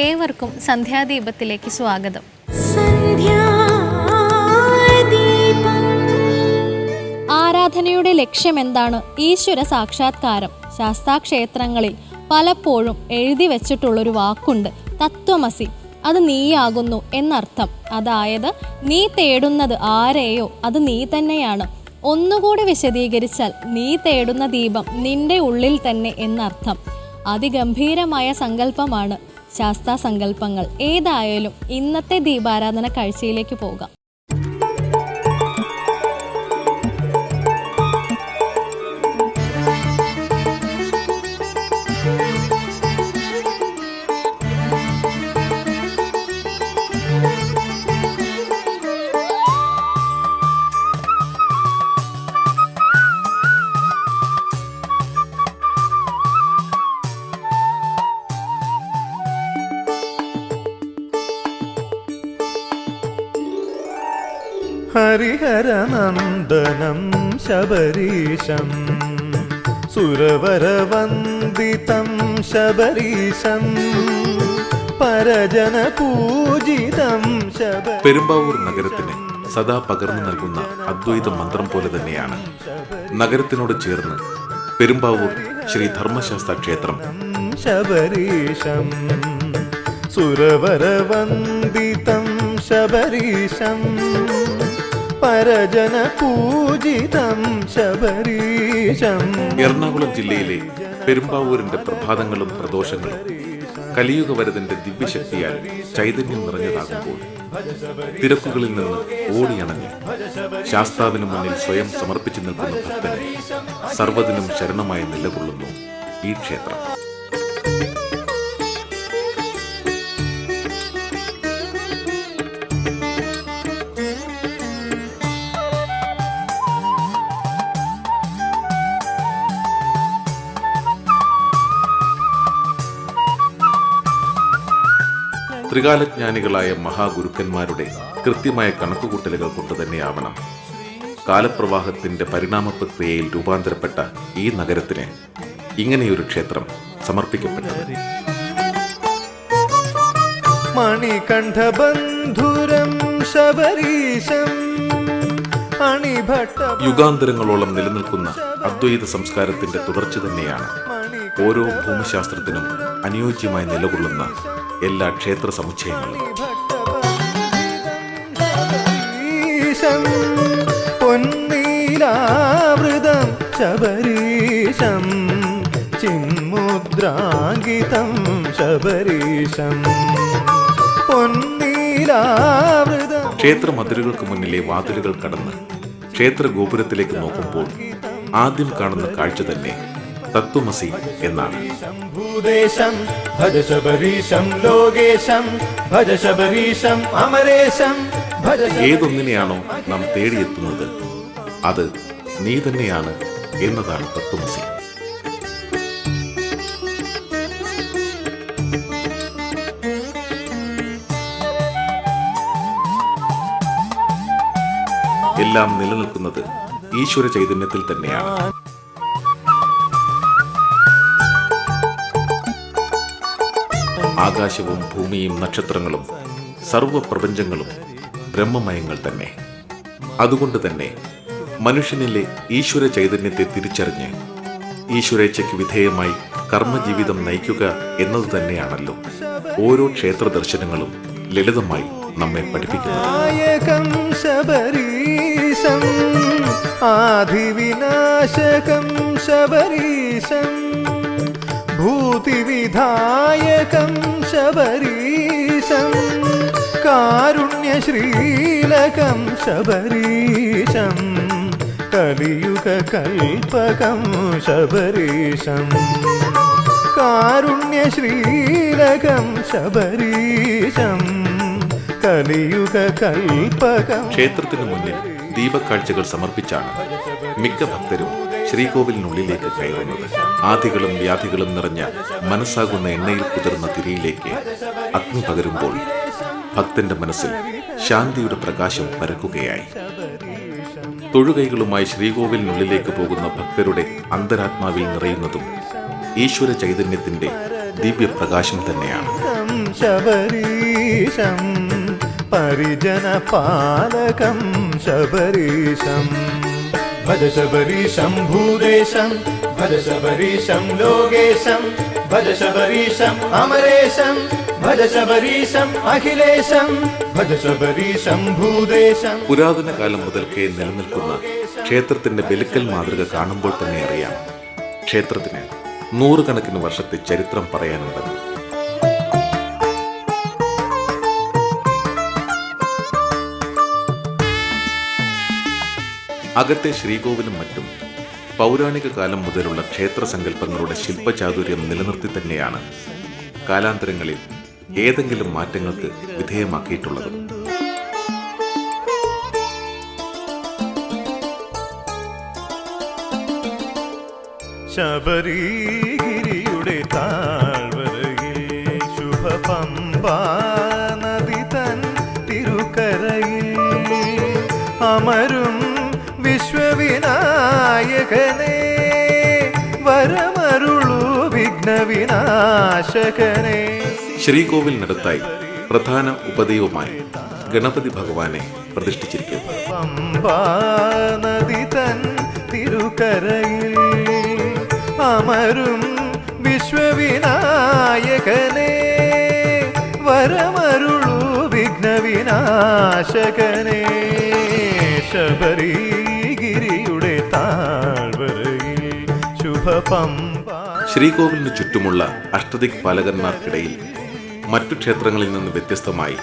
ഏവർക്കും സന്ധ്യാദീപത്തിലേക്ക് സ്വാഗതം. ആരാധനയുടെ ലക്ഷ്യം എന്താണ് ഈശ്വര സാക്ഷാത്കാരം. ശാസ്താക്ഷേത്രങ്ങളിൽ പലപ്പോഴും എഴുതി വെച്ചിട്ടുള്ളൊരു വാക്കുണ്ട് തത്വമസി. അത് നീയാകുന്നു എന്നർത്ഥം. അതായത് നീ തേടുന്നത് ആരെയോ അത് നീ തന്നെയാണ്. ഒന്നുകൂടി വിശദീകരിച്ചാൽ നീ തേടുന്ന ദീപം നിന്റെ ഉള്ളിൽ തന്നെ എന്നർത്ഥം. അതിഗംഭീരമായ സങ്കല്പമാണ് ശാസ്താ സങ്കല്പങ്ങൾ ഏതായാലും ഇന്നത്തെ ദീപാരാധന കാഴ്ചയിലേക്ക് പോകാം. ഹരിഹരനന്ദനം ശബരീശം. സുരവരവന്ദിതം ശബരീശം. പരജനപൂജിതം ശബ പെരുമ്പാവൂർ നഗരത്തിന് സദാ പകർന്നു നൽകുന്ന അദ്വൈത മന്ത്രം പോലെ തന്നെയാണ്. നഗരത്തിനോട് ചേർന്ന് പെരുമ്പാവൂർ ശ്രീ ധർമ്മശാസ്ത്ര ക്ഷേത്രം. ശബരീശം. സുരവരവന്ദിതം ശബരീശം. പരജനപൂജിതം ശബരീശം. എറണാകുളം ജില്ലയിലെ പെരുമ്പാവൂരിന്റെ പ്രഭാതങ്ങളും പ്രദോഷങ്ങളും കലിയുഗ വരതിന്റെ ദിവ്യശക്തിയാൽ ചൈതന്യം നിറഞ്ഞതാകുമ്പോൾ തിരക്കുകളിൽ നിന്ന് ഓടിയണങ്ങി ശാസ്താവിന് മുന്നിൽ സ്വയം സമർപ്പിച്ചു നിൽക്കുന്ന ഭക്തനെ സർവതിനും ശരണമായി നിലകൊള്ളുന്നു ഈ ക്ഷേത്രം. ത്രികാലജ്ഞാനികളായ മഹാഗുരുക്കന്മാരുടെ കൃത്യമായ കണക്കുകൂട്ടലുകൾ കൊണ്ട് തന്നെയാവണം. കാലപ്രവാഹത്തിന്റെ പരിണാമ പ്രക്രിയയിൽ രൂപാന്തരപ്പെട്ട ഈ നഗരത്തിന് ഇങ്ങനെയൊരു ക്ഷേത്രം സമർപ്പിക്കപ്പെട്ടത്. മണികണ്ഠബന്ധുരം ശബരീശം യുഗാന്തരങ്ങളോളം നിലനിൽക്കുന്ന അദ്വൈത സംസ്കാരത്തിന്റെ തുടർച്ച തന്നെയാണ്. ഓരോ ഭൂമിശാസ്ത്രത്തിനും അനുയോജ്യമായി നിലകൊള്ളുന്ന എല്ലാ ക്ഷേത്ര സമുച്ചയങ്ങളും. ശബരീശം പൊന്നീലാവൃതം ശബരീശം ചിന്മുദ്രാങ്കിതം ശബരീശം. പൊന്നീലാവൃതം ക്ഷേത്ര മതിലുകൾക്ക് മുന്നിലെ വാതിലുകൾ കടന്ന് ക്ഷേത്ര ഗോപുരത്തിലേക്ക് നോക്കുമ്പോൾ ആദ്യം കാണുന്ന കാഴ്ച തന്നെ തത്വമസി എന്നാണ്. ശംഭൂദേശം ഭജ ശബരീശം ലോകേശം ഭജ ശബരീശം അമരേശം ഏതൊന്നിനെയാണോ നാം തേടിയെത്തുന്നത് അത് നീ തന്നെയാണ് എന്നതാണ് തത്വമസി. എല്ലാം നിലനിൽക്കുന്നത് ഈശ്വര ചൈതന്യത്തിൽ തന്നെയാണ്. ആകാശവും ഭൂമിയും നക്ഷത്രങ്ങളും സർവപ്രപഞ്ചങ്ങളും ബ്രഹ്മമയങ്ങൾ തന്നെ. അതുകൊണ്ട് തന്നെ മനുഷ്യനിലെ ഈശ്വര ചൈതന്യത്തെ തിരിച്ചറിഞ്ഞ് ഈശ്വരേച്ഛയ്ക്ക് വിധേയമായി കർമ്മജീവിതം നയിക്കുക എന്നത് തന്നെയാണല്ലോ ഓരോ ക്ഷേത്ര ദർശനങ്ങളും ലളിതമായി നമ്മെ പഠിപ്പിക്കുന്നു ശബരീശം. ഭൂതിവിധായകം ശബരീശം കാരുണ്യശ്രീലകം ശബരീശം കലിയുഗ കൽപകം ശബരീശം കാരുണ്യശ്രീലകം ശബരീശം കലിയുഗ ക്ഷേത്രത്തിനു ക്ഷേത്രത്തിന് മുന്നിൽ ദീപക്കാഴ്ചകൾ സമർപ്പിച്ചാണ് മിക്ക ഭക്തരും ശ്രീകോവിലിനുള്ളിലേക്ക് കയറുന്നത്. ആദികളും വ്യാധികളും നിറഞ്ഞ മനസ്സാകുന്ന എണ്ണയിൽ കുതിർന്ന തിരിയിലേക്ക് അഗ്നി പകരുമ്പോൾ ഭക്തന്റെ മനസ്സിൽ ശാന്തിയുടെ പ്രകാശം പരക്കുകയായി. തൊഴുകൈകളുമായി ശ്രീകോവിലിനുള്ളിലേക്ക് പോകുന്ന ഭക്തരുടെ അന്തരാത്മാവിൽ നിറയുന്നതും ഈശ്വര ചൈതന്യത്തിന്റെ ദിവ്യപ്രകാശം തന്നെയാണ്. ശബരീശം പരിജന പാലകം ശബരീശം. ഭജ ശബരീശം ഭൂദേശം ഭജ ശബരീശം ലോകേശം ഭജ ശബരീശം അമരേശം ഭജ ശബരീശം അഖിലേശം ഭജ ശബരീശം ഭൂദേശം പുരാതന കാലം മുതൽക്കേ നിലനിൽക്കുന്ന ക്ഷേത്രത്തിന്റെ ബലിക്കൽ മാതൃക കാണുമ്പോൾ തന്നെ അറിയാം. ക്ഷേത്രത്തിന് നൂറുകണക്കിന് വർഷത്തെ ചരിത്രം പറയാനുണ്ടെന്ന്. അകത്തെ ശ്രീകോവിലും മറ്റും പൗരാണിക കാലം മുതലുള്ള ക്ഷേത്ര സങ്കല്പങ്ങളുടെ ശില്പചാതുര്യം നിലനിർത്തി തന്നെയാണ് കാലാന്തരങ്ങളിൽ ഏതെങ്കിലും മാറ്റങ്ങൾക്ക് വിധേയമാക്കിയിട്ടുള്ളത്. ശബരിഗിരിയുടെ താഴ്വരയിൽ ശുഭപമ്പാ നദി വിശ്വവിനായകനെ വരമരുളു വിഘ്നവിനാശകനെ. ശ്രീകോവിലിനടുത്തായി പ്രധാന ഉപദൈവമായി ഗണപതി ഭഗവാനെ പ്രതിഷ്ഠിച്ചിരിക്കുന്നു. പമ്പാ നദി തൻ തിരുക്കരയിൽ അമരും വിശ്വവിനായകനെ വരമരുളു വിഘ്നവിനാശകനേ. ശബരിഗിരിയുടെ ശ്രീകോവിലിന് ചുറ്റുമുള്ള അഷ്ടദിക് പാലകന്മാർക്കിടയിൽ മറ്റു ക്ഷേത്രങ്ങളിൽ നിന്ന് വ്യത്യസ്തമായി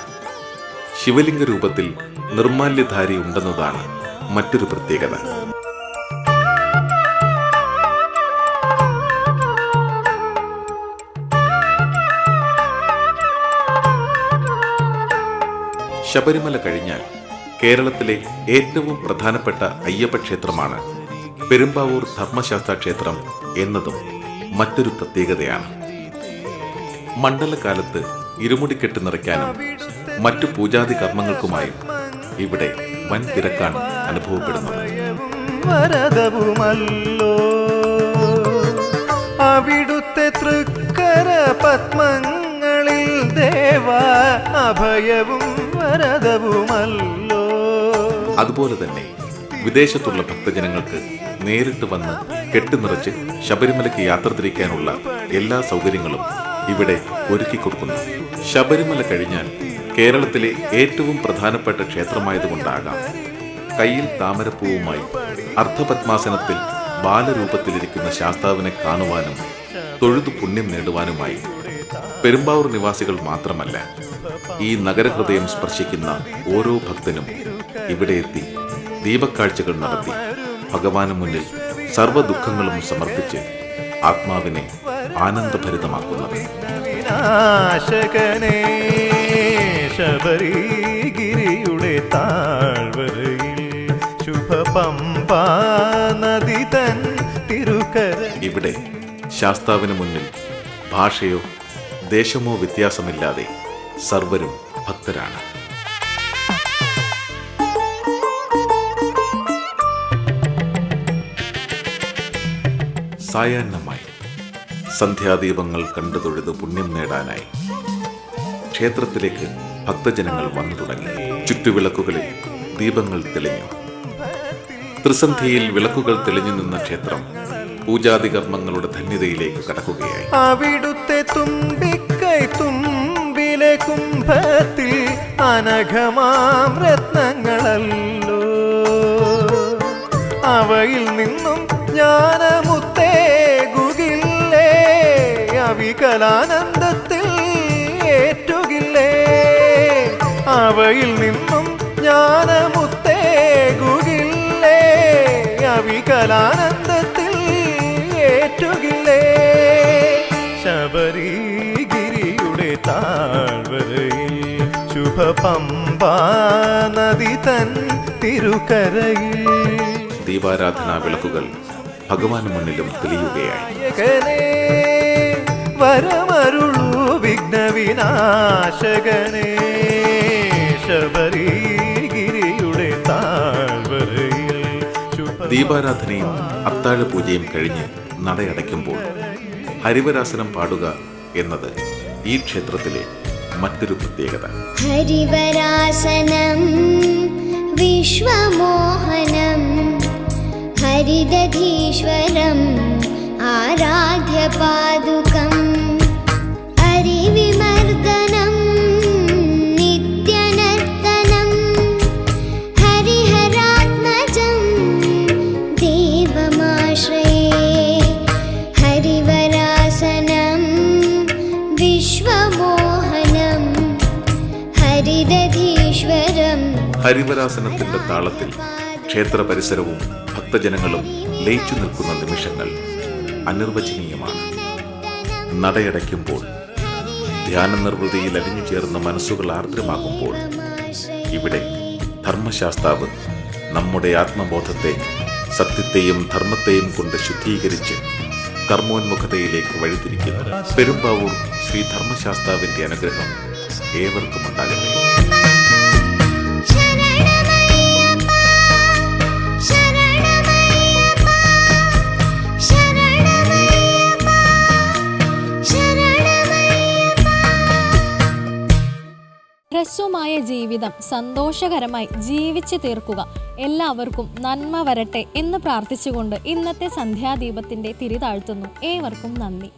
ശിവലിംഗ രൂപത്തിൽ നിർമാല്യധാരി ഉണ്ടെന്നതാണ് മറ്റൊരു പ്രത്യേകത. ശബരിമല കഴിഞ്ഞാൽ കേരളത്തിലെ ഏറ്റവും പ്രധാനപ്പെട്ട അയ്യപ്പ ക്ഷേത്രമാണ് പെരുമ്പാവൂർ ധർമ്മശാസ്ത്ര ക്ഷേത്രം എന്നതും മറ്റൊരു പ്രത്യേകതയാണ്. മണ്ഡലകാലത്ത് ഇരുമുടിക്കെട്ട് നിറയ്ക്കാനും മറ്റു പൂജാതി കർമ്മങ്ങൾക്കുമായും ഇവിടെ വൻ തിരക്കാണ് അനുഭവപ്പെടുന്നത്. അവിടുത്തെ തൃക്കര പത്മങ്ങളിൽ ദേവ അഭയവും വരദവുമല്ലോ. അതുപോലെ തന്നെ വിദേശത്തുള്ള ഭക്തജനങ്ങൾക്ക് നേരിട്ട് വന്ന് കെട്ടുനിറച്ച് ശബരിമലയ്ക്ക് യാത്ര തിരിക്കാനുള്ള എല്ലാ സൗകര്യങ്ങളും ഇവിടെ ഒരുക്കി കൊടുക്കുന്നു. ശബരിമല കഴിഞ്ഞാൽ കേരളത്തിലെ ഏറ്റവും പ്രധാനപ്പെട്ട ക്ഷേത്രമായതുകൊണ്ടാകാം. കയ്യിൽ താമരപ്പൂവുമായി അർദ്ധപത്മാസനത്തിൽ ബാലരൂപത്തിലിരിക്കുന്ന ശാസ്താവിനെ കാണുവാനും തൊഴുതു പുണ്യം നേടുവാനുമായി പെരുമ്പാവൂർ നിവാസികൾ മാത്രമല്ല ഈ നഗരഹൃദയം സ്പർശിക്കുന്ന ഓരോ ഭക്തനും ഇവിടെ എത്തി ദീപക്കാഴ്ചകൾ നടത്തി. ഭഗവാന് മുന്നിൽ സർവ ദുഃഖങ്ങളും സമർപ്പിച്ച് ആത്മാവിനെ ആനന്ദഭരിതമാക്കുന്നത് ശബരിഗിരിയുടെ താഴ്വരയിൽ ശുഭപമ്പാ നദി തൻ തിരുക്കര. ഇവിടെ ശാസ്താവിന് മുന്നിൽ ഭാഷയോ ദേശമോ വ്യത്യാസമില്ലാതെ സർവരും ഭക്തരാണ്. സായാഹ്നമായി സന്ധ്യാദീപങ്ങൾ കണ്ടു തൊഴുത് പുണ്യം നേടാനായി ക്ഷേത്രത്തിലേക്ക് ഭക്തജനങ്ങൾ വന്നു തുടങ്ങി. ചുറ്റുവിളക്കുകളിൽ ദീപങ്ങൾ തെളിഞ്ഞു. ത്രിസന്ധിയിൽ വിളക്കുകൾ തെളിഞ്ഞു നിന്ന ക്ഷേത്രം പൂജാതി കർമ്മങ്ങളുടെ ധന്യതയിലേക്ക് കടക്കുകയായി. അവയിൽ നിന്നും ജ്ഞാനമുത്തേ അവികലാനന്ദത്തിൽ ഏറ്റുകില്ലേ? അവയിൽ നിന്നും ജ്ഞാനമുത്തേകുകില്ലേ? അവികലാനന്ദത്തിൽ വികലാനന്ദത്തിൽ ഏറ്റുകില്ലേ? ശബരിഗിരിയുടെ താഴ്വരയിൽ ശുഭ പമ്പാ നദി തൻ തിരുക്കരയിൽ. ദീപാരാധനാ വിളക്കുകൾ ഭഗവാന് മുന്നിലും തെളിയുകയായി. വരമരുളൂ വിഘ്നവിനാശകനേ. ശബരിഗിരിയുടെ താഴ്വരയിൽ ദീപാരാധനയും അത്താഴ പൂജയും കഴിഞ്ഞ് നടയടയ്ക്കുമ്പോൾ ഹരിവരാസനം പാടുക എന്നത് ഈ ക്ഷേത്രത്തിലെ മറ്റൊരു പ്രത്യേകത. ഹരിവരാസനം വിശ്വമോഹനം ഹരിദധീശ്വരം ആരാധ്യ പാദുകം ഹരിവരാസനത്തിന്റെ താളത്തിൽ ക്ഷേത്ര പരിസരവും ഭക്തജനങ്ങളും ലയിച്ചു നിൽക്കുന്ന നിമിഷങ്ങൾ അനിർവചനീയമാണ്. നടയടയ്ക്കുമ്പോൾ ധ്യാന നിർവൃതിയിൽ അലിഞ്ഞു ചേർന്ന മനസ്സുകൾ ആർദ്രമാകുമ്പോൾ ഇവിടെ ധർമ്മശാസ്താവ് നമ്മുടെ ആത്മബോധത്തെ സത്യത്തെയും ധർമ്മത്തെയും കൊണ്ട് ശുദ്ധീകരിച്ച് കർമ്മോന്മുഖതയിലേക്ക് വഴിതിരിക്കുന്നു. പെരുമ്പാവൂർ ശ്രീ ധർമ്മശാസ്താവിന്റെ അനുഗ്രഹം ഏവർക്കും ഉണ്ടാകട്ടെ. ജീവിതം സന്തോഷകരമായി ജീവിച്ചു തീർക്കുക. എല്ലാവർക്കും നന്മ വരട്ടെ എന്ന് പ്രാർത്ഥിച്ചുകൊണ്ട് ഇന്നത്തെ സന്ധ്യാദീപത്തിന്റെ തിരി താഴ്ത്തുന്നു. ഏവർക്കും നന്ദി.